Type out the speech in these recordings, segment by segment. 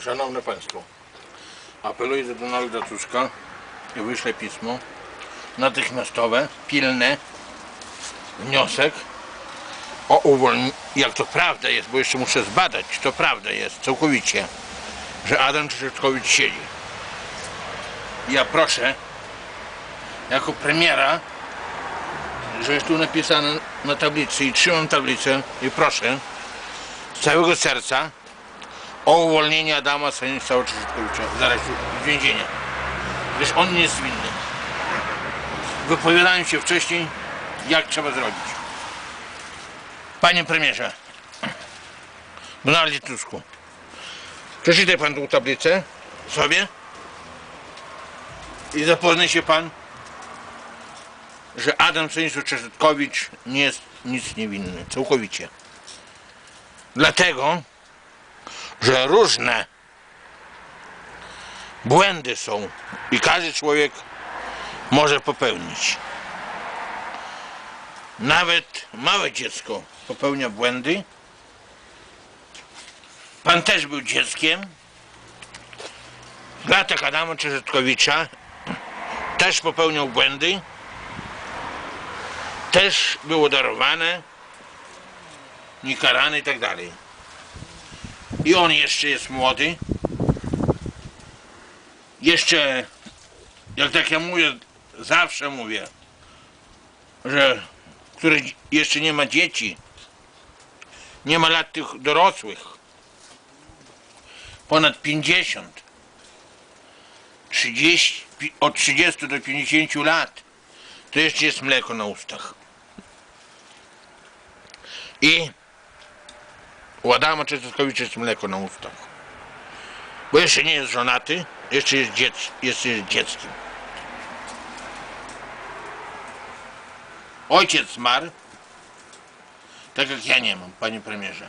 Szanowne Państwo, apeluję do Donalda Tuska i wyślę pismo natychmiastowe, pilne, wniosek o uwolnienie, jak to prawda jest, bo jeszcze muszę zbadać, to prawda jest całkowicie, że Adam Krzyżyczkowicz siedzi. Ja proszę, jako premiera, że jest tu napisane na tablicy i trzymam tablicę i proszę z całego serca o uwolnienie Adama Stanisława Krzyżyczkowicza z aresztu, z więzienia. Gdyż on nie jest winny. Wypowiadałem się wcześniej, jak trzeba zrobić. Panie premierze, Donaldzie Tusku, przeczytaj pan tą tablicę sobie i zapoznaj się pan, że Adam Stanisław Krzyżyczkowicz nie jest nic niewinny, całkowicie. Dlatego, że różne błędy są i każdy człowiek może popełnić. Nawet małe dziecko popełnia błędy. Pan też był dzieckiem. Bratek Adama Czerzetkowicza też popełniał błędy. Też było darowane, niekarany i tak dalej. I on jeszcze jest młody. Jeszcze, jak tak ja mówię, zawsze mówię, że który jeszcze nie ma dzieci, nie ma lat tych dorosłych, ponad 50, 30, pi- od 30 do 50 lat, to jeszcze jest mleko na ustach. I u Adama Czestkowicza jest mleko na ustach. Bo jeszcze nie jest żonaty, jeszcze jest, dziec, jeszcze jest dzieckiem. Ojciec zmarł, tak jak ja nie mam, panie premierze.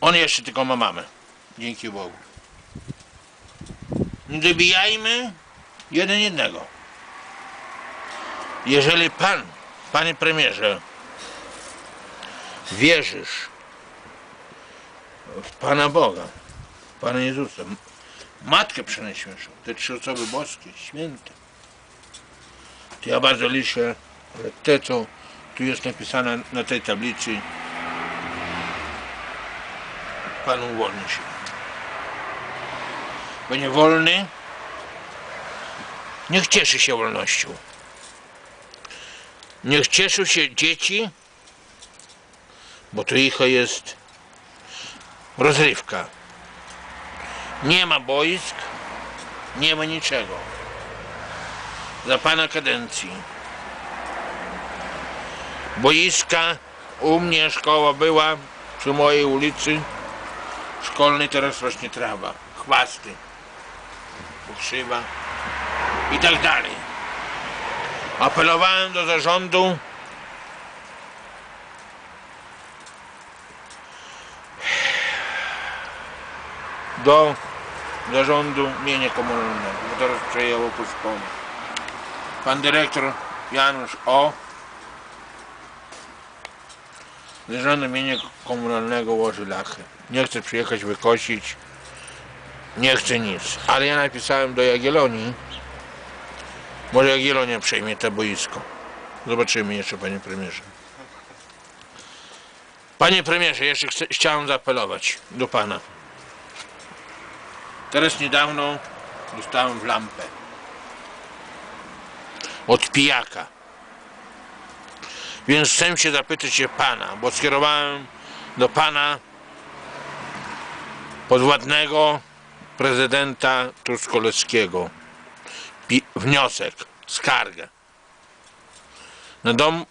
On jeszcze tylko ma mamę. Dzięki Bogu. Dobijajmy jeden jednego. Jeżeli pan, panie premierze, wierzysz w Pana Boga, w Pana Jezusa, Matkę Przenajświętszą, te trzy osoby boskie, święte, to ja bardzo liczę, że te, co tu jest napisane na tej tablicy, Pan uwolni się. Bo niewolny niech cieszy się wolnością. Niech cieszą się dzieci, bo to ich jest rozrywka. Nie ma boisk, nie ma niczego. Za pana kadencji. Boiska, u mnie szkoła była przy mojej ulicy szkolnej, teraz rośnie trawa, chwasty, pokrzywa i tak dalej. Apelowałem do zarządu do zarządu mienia komunalnego, teraz przejęło Puszkowo. Pan dyrektor Janusz O. Zarządu mienia komunalnego łoży lachy. Nie chce przyjechać wykosić, nie chce nic. Ale ja napisałem do Jagiellonii, może Jagiellonia przejmie to boisko. Zobaczymy jeszcze, panie premierze. Panie premierze, jeszcze chcę, chciałem zaapelować do pana. Teraz niedawno dostałem w lampę. Od pijaka. Więc chcę się zapytać się pana, bo skierowałem do pana podwładnego prezydenta Truskoleckiego wniosek, skargę na dom,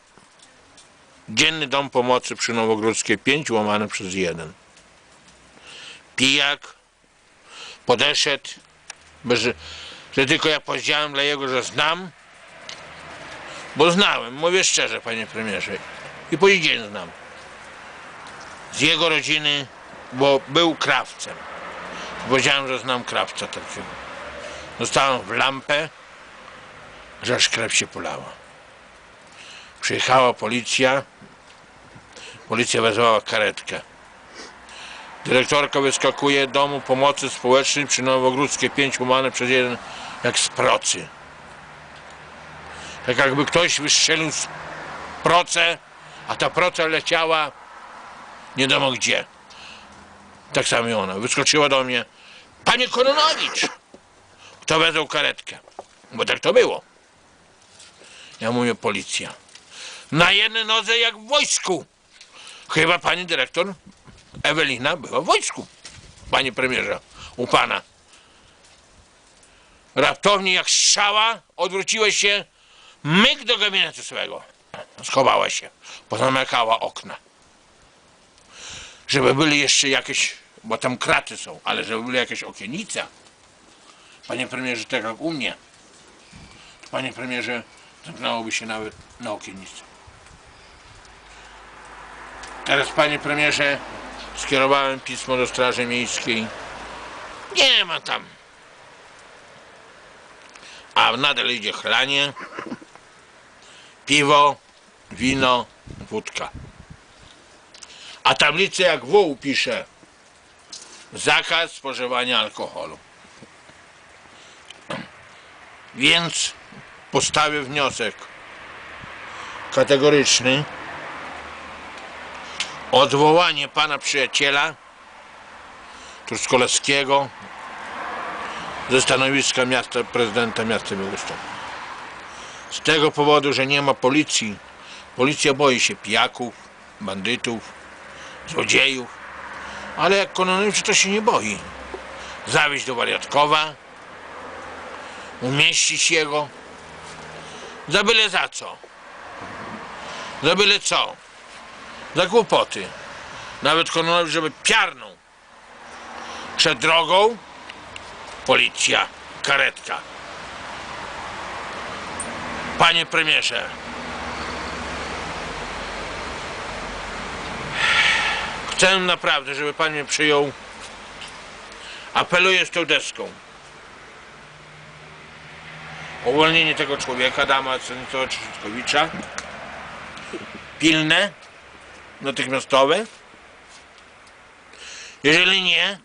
dzienny dom pomocy przy Nowogrodzkiej 5 łamane przez 1. Pijak podeszedł, bez, że tylko ja powiedziałem dla jego, że znam, bo znałem, mówię szczerze, panie premierze, i po dzień znam. Z jego rodziny, bo był krawcem. Powiedziałem, że znam krawca takiego. Dostałem w lampę, że aż krew się polała. Przyjechała policja, policja wezwała karetkę. Dyrektorka wyskakuje domu pomocy społecznej przy Nowogródzkiej 5 łamane przez jeden jak z procy. Tak jakby ktoś wystrzelił z proce, a ta proca leciała nie wiadomo gdzie. Tak samo i ona. Wyskoczyła do mnie. Panie Kononowicz! Kto wezwał karetkę? Bo tak to było. Ja mówię policja. Na jednej nodze jak w wojsku. Chyba pani dyrektor Ewelina była w wojsku. Panie premierze, u pana. Raptownie jak strzała, odwróciłeś się, myk do gabinetu swego. Schowała się, pozamykała okna. Żeby byli jeszcze jakieś, bo tam kraty są, ale żeby były jakieś okiennice. Panie premierze, tak jak u mnie. to Panie premierze, zamknęłoby się nawet na okiennice. Teraz, panie premierze, skierowałem pismo do Straży Miejskiej. Nie ma tam. A nadal idzie chlanie, piwo, wino, wódka. A tablicę jak wół pisze zakaz spożywania alkoholu. Więc postawię wniosek kategoryczny odwołanie pana przyjaciela Truskolaskiego ze stanowiska miasta, prezydenta miasta Białegostoku. Z tego powodu, że nie ma policji, policja boi się pijaków, bandytów, złodziejów, ale jak Kononowicz to się nie boi. Zawieźć do Wariatkowa, umieścić jego, za byle za co. Za byle co. Za głupoty. Nawet Kononowicz, żeby piarnął przed drogą, policja, karetka. Panie premierze, chcę naprawdę, żeby pan mnie przyjął. Apeluję z tą deską. Uwolnienie tego człowieka, Adama Stanisława Trzyskowicza. Pilne, natychmiastowe. Jeżeli nie,